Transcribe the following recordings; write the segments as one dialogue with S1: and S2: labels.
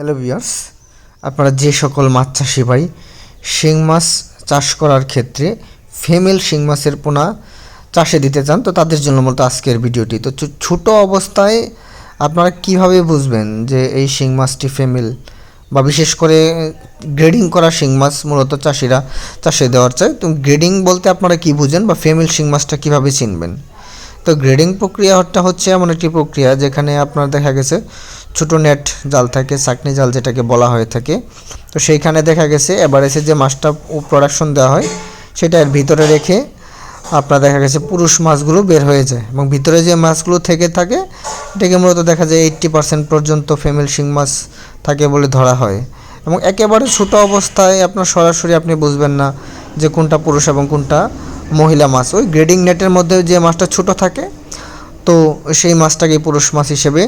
S1: Hello viewers আপনারা যে সকল মাছ চাষি ভাই, শিং মাছ চাষ করার ক্ষেত্রে ফিমেল শিং মাছের পোনা চাষে দিতে চান, তো তাদের জন্য মূলত আজকের ভিডিওটি। তো ছোট অবস্থায় আপনারা কীভাবে বুঝবেন যে এই শিং মাছটি ফিমেল বা বিশেষ করে গ্রেডিং করা শিং মাছ মূলত চাষিরা চাষে দেওয়ার চায় তো গ্রেডিং বলতে আপনারা কি বুঝেন বা ফিমেল শিং মাছটা কীভাবে চিনবেন? তো গ্রেডিং প্রক্রিয়াটা হচ্ছে এমন একটি প্রক্রিয়া যেখানে আপনার দেখা গেছে ছোট নেট জাল থাকে, চাকনি জাল যেটাকে বলা হয়ে থাকে। তো সেইখানে দেখা গেছে এভারেজে যে মাছটা প্রোডাকশন দেওয়া হয়, সেটা এর ভিতরে রেখে আপনার দেখা গেছে পুরুষ মাছগুলো বের হয়ে যায় এবং ভিতরে যে মাছগুলো থেকে থাকে, এটাকে মূলত দেখা যায় এইট্টি পার্সেন্ট পর্যন্ত ফিমেল শিং মাছ থাকে বলে ধরা হয়। এবং একেবারে ছোটো অবস্থায় আপনার সরাসরি আপনি বুঝবেন না যে কোনটা পুরুষ এবং কোনটা মহিলা মাছ, ওই গ্রেডিং নেটের মধ্যে যে মাছটা ছোট থাকে, তো সেই মাছটাকে পুরুষ মাছ হিসেবে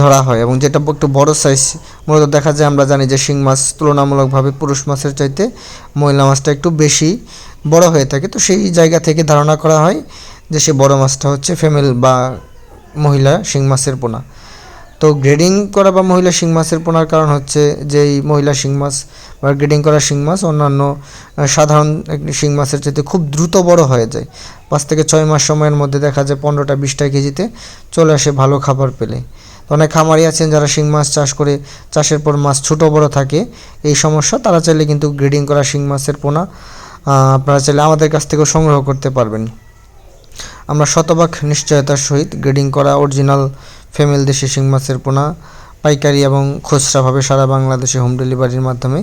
S1: ধরা হয় এবং যেটা একটু বড় সাইজ মূলত দেখা যায় আমরা জানি যে শিং মাছ তুলনামূলকভাবে পুরুষ মাছের চাইতে মহিলা মাছটা একটু বেশি বড় হয়ে থাকে। তো সেই জায়গা থেকে ধারণা করা হয় যে সে বড় মাছটা হচ্ছে ফিমেল বা মহিলা শিং মাছের পোনা। তো গ্রেডিং করা বা মহিলা শিং মাছের পোনার কারণ হচ্ছে যে এই মহিলা শিং মাছ বা গ্রেডিং করা শিং মাছ অন্যান্য সাধারণ শিং মাছের চাইতে খুব দ্রুত বড় হয়ে যায়। পাঁচ থেকে ছয় মাস সময়ের মধ্যে দেখা যায় পনেরোটা বিশটা কেজিতে চলে আসে ভালো খাবার পেলে। অনেক খামারি আছেন যারা শিং মাছ চাষ করে, চাষের পর মাছ ছোট বড় থাকে, এই সমস্যা, তারা চাইলে কিন্তু গ্রেডিং করা শিং মাছের পোনা আপনারা চাইলে আমাদের কাছ থেকেও সংগ্রহ করতে পারবেন। আমরা শতভাগ নিশ্চয়তার সহিত গ্রেডিং করা অরিজিনাল ফিমেল দেশে শিং মাছের পোনা, পাইকারি এবং খুচরাভাবে সারা বাংলাদেশে হোম ডেলিভারির মাধ্যমে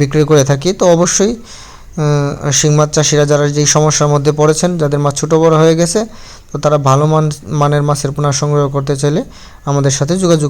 S1: বিক্রি করে থাকি। তো অবশ্যই শিং মাছ চাষিরা যারা যেই সমস্যার মধ্যে পড়েছেন, যাদের মাছ ছোটো বড় হয়ে গেছে, তো তারা ভালো মান, মানের মাছের পোনা সংগ্রহ করতে চাইলে আমাদের সাথে যোগাযোগ